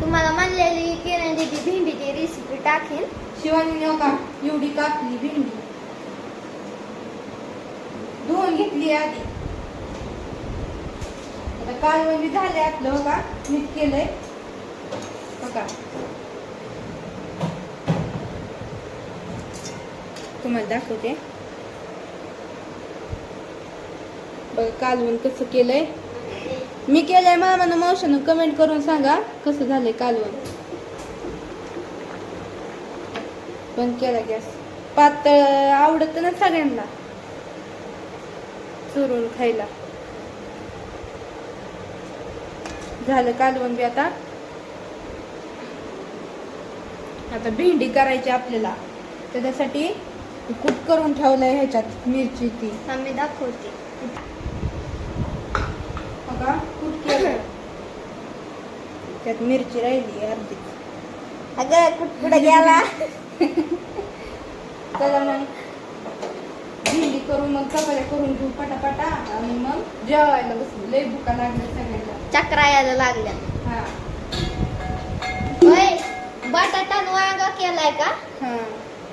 तुम्हाला म्हणलेली किरण दिदी भेंडीची रेसिपी टाकेल शिवानीने हो का? एवढी कापली भेंडी. धुवून घेतली आधी. आता कालवण म्हणजे बी झाले आपलं बघा का? मीठ केलंय. बघा. तुम्हाला दाखवते. बघा कालवण कसं केलंय? मी केलंय मामानं मावशानं कमेंट करून सांगा कसं झालंय कालवण बंद केला गॅस. पातळ आवडत ना सगळ्यांना. चुरून खायला. झालं कालवण बी आता. आता भेंडी करायची आपल्याला. त्याच्यासाठी कूट करून ठेवलंय ह्याच्यात मिरची ती. आम्ही दाखवते. बघा कूट केलं त्यात मिरची राहिली अर्धी. अगं कुठ कुठं गेला? चला मग. भेंडी करून मग चपात्या करून घेऊ पटापटा आणि मग जेवायला बसू. लय भुका लागल्या सगळ्यांना. चक्रा यायला लागल्या. हा. होय बटाटा वांगा केलाय का? हा.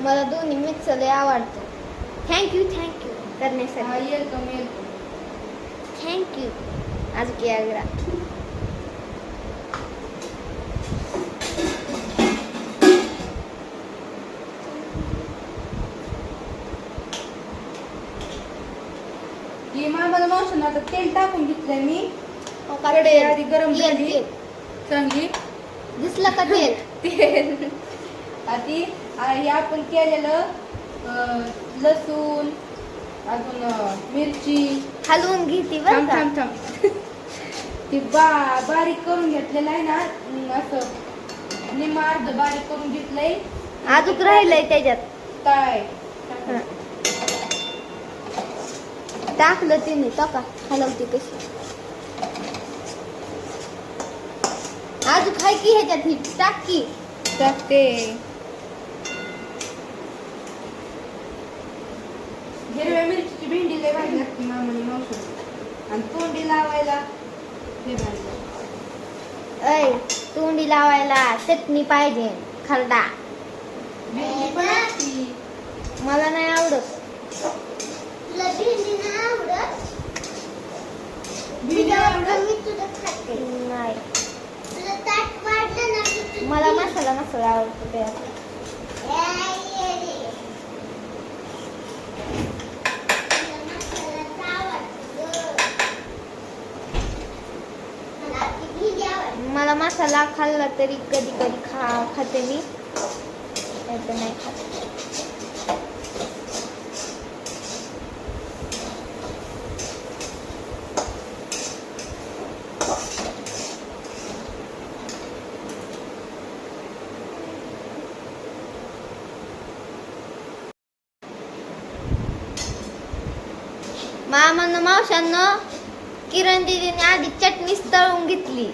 मला दोन्ही मिक्स लय आवडतो. थँक्यू थँक्यू हा करण्यासाठी वेलकम वेलकम थँक्यू आज की आग्रा की मामाला मावशानं आता तेल टाकून घेतलंय मी. हो कढई? आधी गरम झाली. तेल. चांगली. दिसलं का तेल? तेल. आधी हे आपण केलेलं अं, लसूण अजून अं, मिरची. हलवून घेते बरं थांब का? थांब थांब. ती बा बारीक करून घेतलेलं आहे ना असं निम्मा अर्ध बारीक करून घेतलंय. अजून राहिलंय त्याच्यात. काय. टाकलं तिने टाका हलवते कशी अजून खाय की ह्याच्यात ही टाक की. टाकते. हिरव्या मिरचीची भेंडी लय भारी लागते मामाने मावशी आणि तोंडी लावायला. ऐ तोंडी लावायला चटणी पाहिजे खरडा. मला नाही आवडत. नाही मला मसाला मसाला आवडतो त्यात. मला मसाला खाल्ला तरी कधी कधी खा खाते मी. नाही तर नाही खात. मामानं मावशानं किरण दिदीने आधी चटणीच तळून घेतली.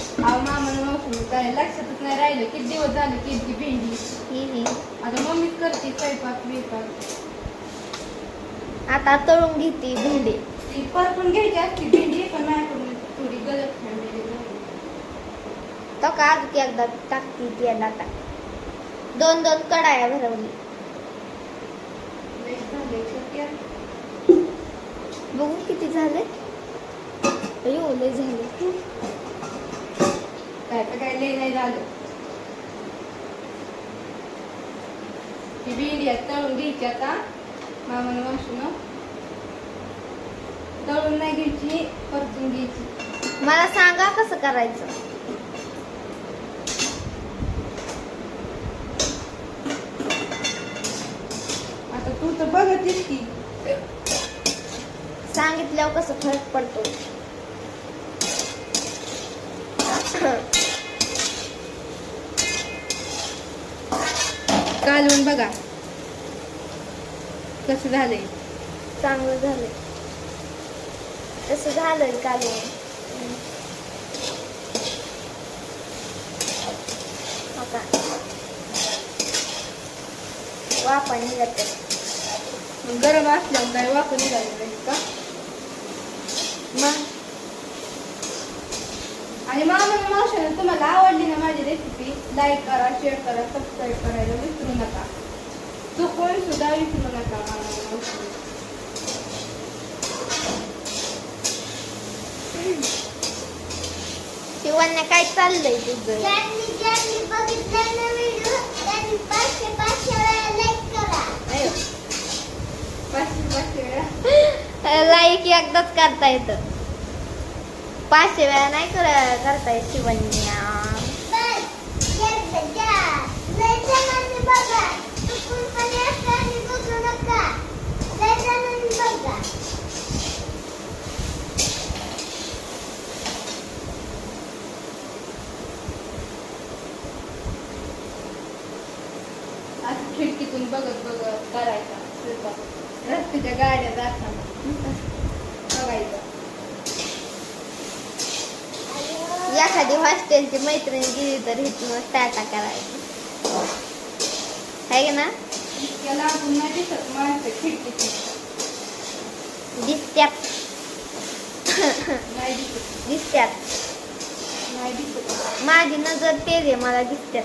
अहो मामाने मावशी काय लक्षातच नाही राहिलं. किती दिवस झाले केली भेंडी? ही आता मम्मीच करते स्वयंपाक बिपाक आता तळून घेते भेंडी. ती परतून घ्यायची असती भेंडी पण माझ्याकडून थोडी गलत झालेली झाली. तो का आज एकदा टाकती ती दोन दोन कडाया भरवली. बघू किती झाले. अयो लय झाले. काय तर काय लय नाही झालं. ही भेंडी तळून घ्यायची आता. मामानं मावशीनं. तळून नाही घ्यायची परतून घ्यायची. मला सांगा कसं करायचं? आता तू तर बघतीस की. सांगितल्यावर कसं फरक पडतो? कालवण बघा. कसं झालंय? चांगलं झालं तसं झालंय काल वापा निघत मग गरम असल्यावर काय वापर निघाले नाही का? मग? आणि मामा मावशाने तुम्हाला आवडली ना माझी रेसिपी लाईक करा शेअर करा सबस्क्राईब करायला विसरू नका. चुकून सुद्धा विसरू नका मामा शिवांना काय चाललंय तुझं? लाईक एकदाच करता येतं. पाचशे वेळा नाही कर करता येत शिवन्या असं खिडकीतून बघत बघत करायचा रस्त्याच्या गाड्या जाताना एखादी हॉस्टेलची मैत्रीण गेली तर इथून टाटा करायचं. आहे ना? माणसं खिडकीतून दिसत्यात. दिसत्यात. माझी नजर तेज आहे मला दिसत्यात.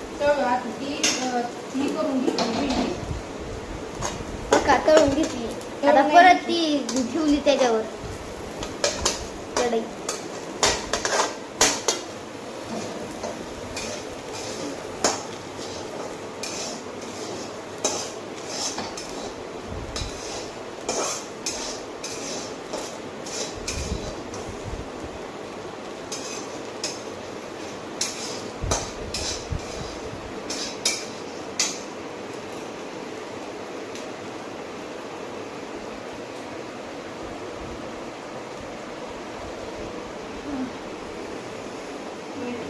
ती ही करून घेतली भेंडी का तळून घेतली. आता परत ती ठेवली त्याच्यावर कढई मीठ यातच टाकते बाबा आता पटापट असं चपात्या करून घ्यायची ना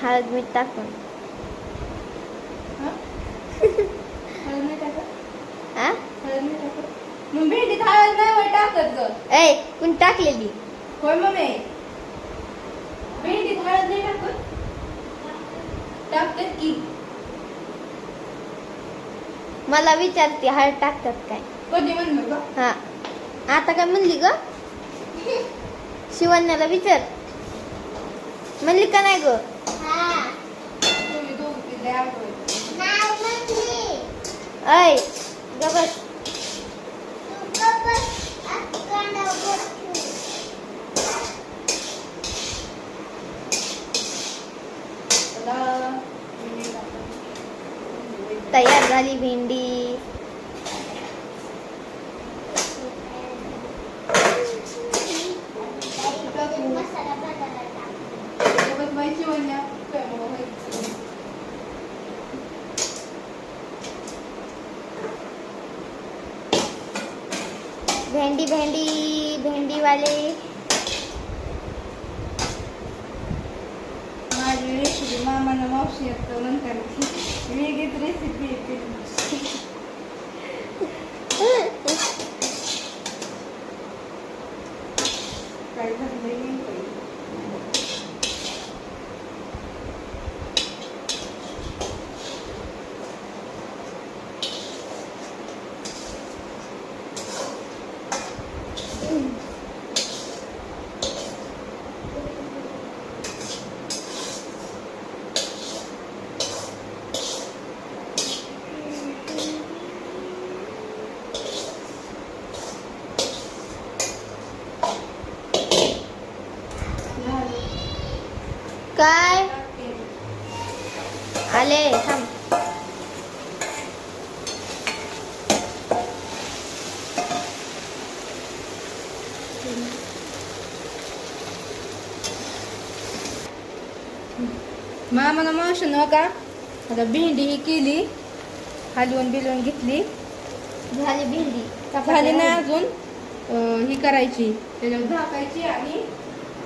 हळद मीठ टाकून हा? हळद नाही टाकत आ हळद नाही टाकत मग भेंडीत हळद नाही वर टाकत ग. ए कुणी टाकलेली? होय मम्मी. भेंडीत हळद नाही टाकत टाकतात की. मला विचारते हळद टाकतात काय? कधी म्हणलं का हा. आता काय म्हणली ग? शिवण्याला विचार. म्हणली का नाही ग? हा. तुम्ही दोघी लय. ऐ गबस तू गप्प बस. असं कानावर बोट ठेव. तयार झाली भेंडी त्याच्यात मसाला बनायला टाक. माहिती म्हणल्या झाली भेंडी. भेंडी भेंडी भेंडी वाले माझी रेसिपी मामाला मावशी येतो म्हणताना. वेगळीच रेसिपी येते काय झालं नाही काही. काय आले थांब मामाला मावशी न का? आता भेंडी ही केली. हलवून बिलवून घेतली. झाली भेंडी. झाली नाही अजून? ही करायची. त्याच्यावर झाकायची आणि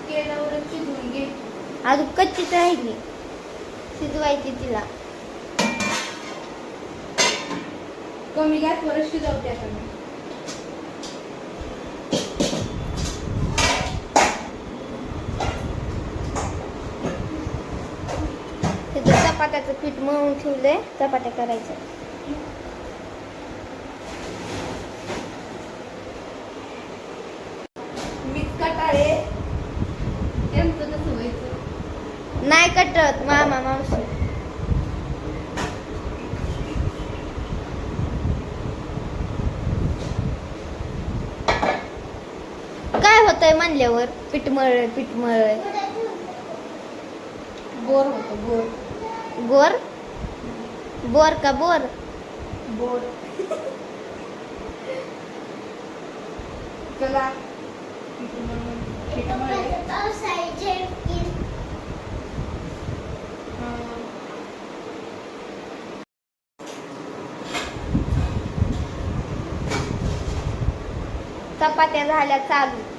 तेलावरच शिजवून घे अजून कच्चीच राहिली शिजवायची तिला. कमी गॅसवर शिजवते आता चपात्याचं पीठ मळून ठेवलंय चपात्या करायच्या. नाही कटत मामा मावशी. काय होतंय म्हणल्यावर? पीठ मळलंय पीठ मळलंय बोर होतं बोर. गोर बोर का बोर बोर चला पीठ मळून- पीठ मळले. पावसाळ्याचे अं, चपात्या झाल्या चालू